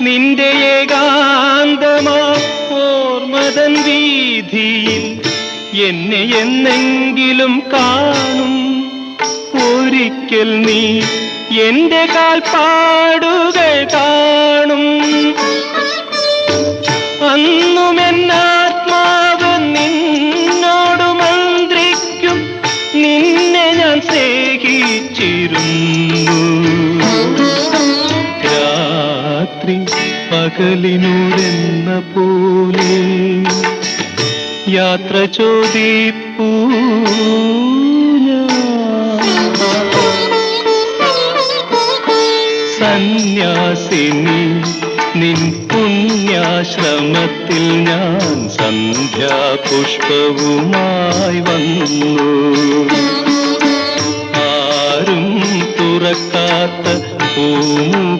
നിന്റെ ഏകാന്തമാ ഓർമ്മതൻ വീതിയിൽ എന്നെ എന്നെങ്കിലും കാണും. ഒരിക്കൽ നീ എന്റെ കാൽപ്പാടുകൾ കാണും. അന്നും എന്നാത്മാവ് നിന്നോട് മന്ത്രിക്കും നിന്നെ ഞാൻ സ്നേഹിച്ചിരുന്നു. പകലിനോടെന്ന പോലെ യാത്ര ചോദിപ്പൂ സന്യാസിനി നിൻ പുണ്യാശ്രമത്തിൽ ഞാൻ സന്ധ്യാപുഷ്പവുമായി വന്നു. ആരും തുറക്കാത്ത പൂമുഖവാതിലിൽ